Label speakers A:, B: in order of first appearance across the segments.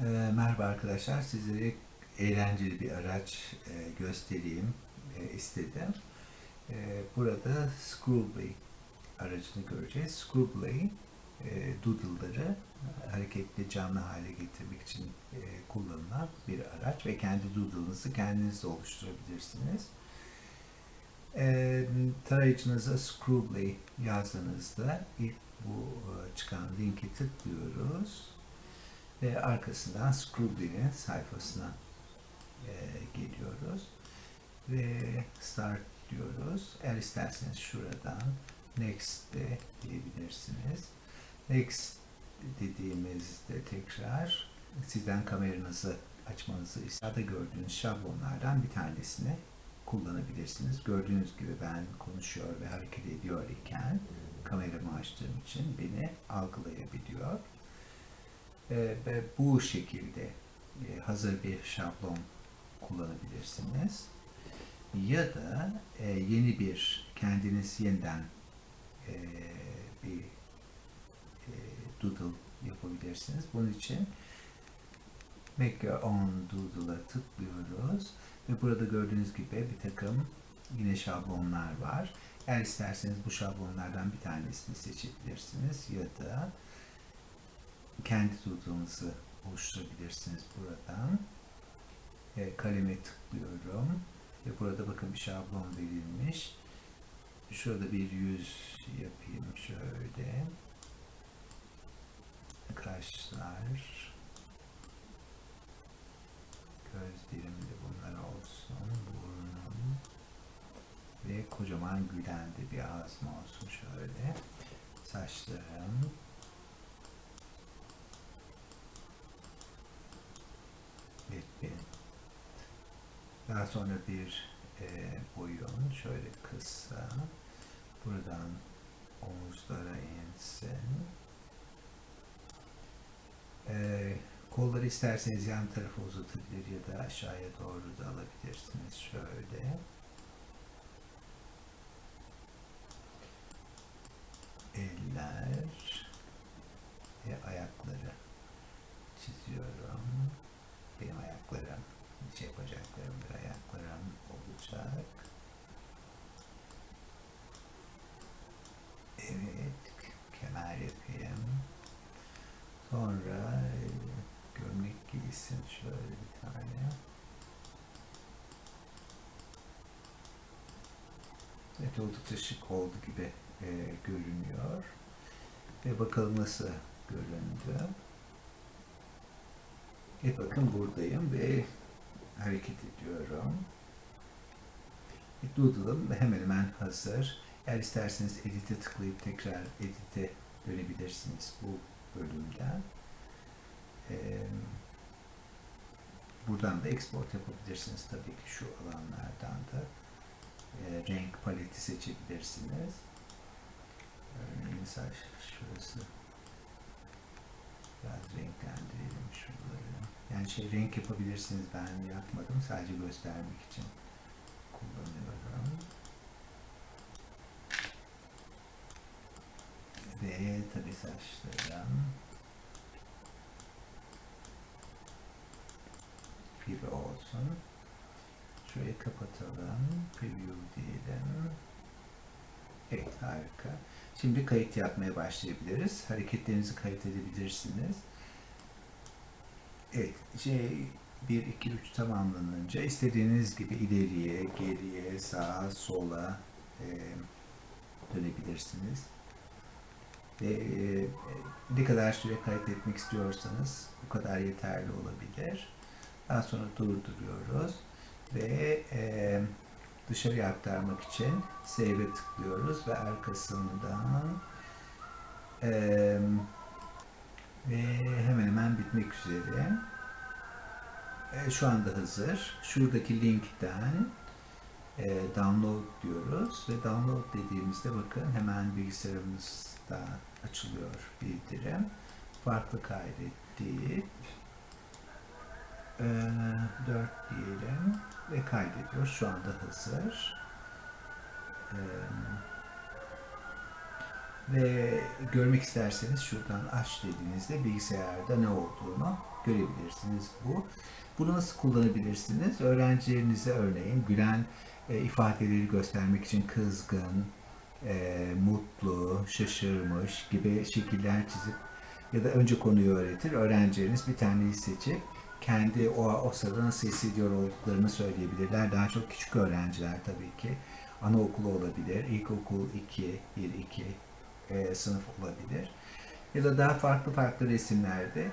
A: Ee, merhaba arkadaşlar, sizlere eğlenceli bir araç e, göstereyim e, istedim. E, burada Screwplay aracını göreceğiz. Screwplay e, doodle'ları hareketli canlı hale getirmek için e, kullanılan bir araç ve kendi doodle'ınızı kendiniz de oluşturabilirsiniz. E, tarayıcınıza Screwplay yazdığınızda ilk bu e, çıkan linki tıklıyoruz ve arkasından Screwble'nin sayfasına e, geliyoruz ve Start diyoruz. Eğer isterseniz şuradan Next de diyebilirsiniz. Next dediğimizde tekrar sizden kameranızı açmanızı ister. gördüğünüz şablonlardan bir tanesini kullanabilirsiniz. Gördüğünüz gibi ben konuşuyor ve hareket ediyor iken kameramı açtığım için beni algılayabiliyor. E, ve bu şekilde e, hazır bir şablon kullanabilirsiniz. Ya da e, yeni bir kendiniz yeniden e, bir doodle yapabilirsiniz. Bunun için Make Your Own Doodle'a tıklıyoruz ve burada gördüğünüz gibi bir takım yine şablonlar var. Eğer isterseniz bu şablonlardan bir tanesini seçebilirsiniz ya da kendi doodle'ınızı oluşturabilirsiniz buradan. E, kaleme tıklıyorum ve burada bakın bir şablon verilmiş. Şurada bir yüz yapayım şöyle. Kaşlar. Gözlerim de bunlar olsun. Burnum. Ve kocaman gülen de bir ağzım olsun şöyle. Saçlarım. Daha sonra bir e, boyun şöyle kısa. Buradan omuzlara insin. E, kolları isterseniz yan tarafa uzatabilir ya da aşağıya doğru da alabilirsiniz. Şöyle. Eller ve ayakları çiziyorum benim ayaklarım, şey yapacaklarım bir ayaklarım olacak. Evet, kemer yapayım. Sonra e, gömlek giysin şöyle bir tane. Evet, oldukça şık oldu gibi e, görünüyor. Ve bakalım nasıl göründü. Evet bakın buradayım ve hareket ediyorum. Doodle'ım hemen hemen hazır. Eğer isterseniz edit'e tıklayıp tekrar edit'e dönebilirsiniz bu bölümden. Ee, buradan da export yapabilirsiniz tabii ki şu alanlardan da. E, renk paleti seçebilirsiniz. Örneğin mesela şurası biraz renklendirelim şuraları. Yani şey renk yapabilirsiniz. Ben yapmadım. Sadece göstermek için kullanıyorum. Ve tabi saçlarım gibi olsun. Şurayı kapatalım. Preview diyelim. Evet harika. Şimdi kayıt yapmaya başlayabiliriz. Hareketlerinizi kayıt edebilirsiniz. Evet, şey 1, 2, 3 tamamlanınca istediğiniz gibi ileriye, geriye, sağa, sola e, dönebilirsiniz. Ve e, ne kadar süre kaydetmek istiyorsanız bu kadar yeterli olabilir. Daha sonra durduruyoruz ve e, dışarıya aktarmak için Save'e tıklıyoruz ve arkasından e, ve hemen hemen bitmek üzere. E, şu anda hazır. Şuradaki linkten e, download diyoruz ve download dediğimizde bakın hemen bilgisayarımızda açılıyor bildirim. Farklı kaydet e, 4 diyelim ve kaydediyor. Şu anda hazır. E, Ve görmek isterseniz şuradan aç dediğinizde bilgisayarda ne olduğunu görebilirsiniz bu. Bunu nasıl kullanabilirsiniz? Öğrencilerinize örneğin gülen e, ifadeleri göstermek için kızgın, e, mutlu, şaşırmış gibi şekiller çizip ya da önce konuyu öğretir. Öğrencileriniz bir taneyi seçip kendi o, o sırada nasıl hissediyor olduklarını söyleyebilirler. Daha çok küçük öğrenciler tabii ki. Anaokulu olabilir, ilkokul 2, 1-2 e, sınıf olabilir. Ya da daha farklı farklı resimlerde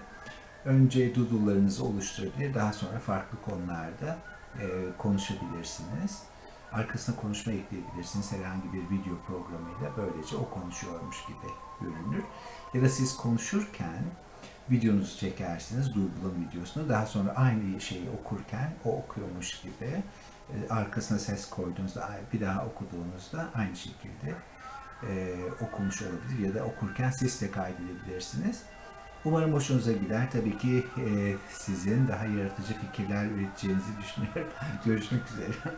A: önce doodle'larınızı oluşturabilir, daha sonra farklı konularda e, konuşabilirsiniz. Arkasına konuşma ekleyebilirsiniz herhangi bir video programıyla. Böylece o konuşuyormuş gibi görünür. Ya da siz konuşurken videonuzu çekersiniz, Doodle'ın videosunu. Daha sonra aynı şeyi okurken o okuyormuş gibi e, arkasına ses koyduğunuzda, bir daha okuduğunuzda aynı şekilde e, okumuş olabilir ya da okurken sesle kaydedebilirsiniz. Umarım hoşunuza gider. Tabii ki e, sizin daha yaratıcı fikirler üreteceğinizi düşünüyorum. Görüşmek üzere.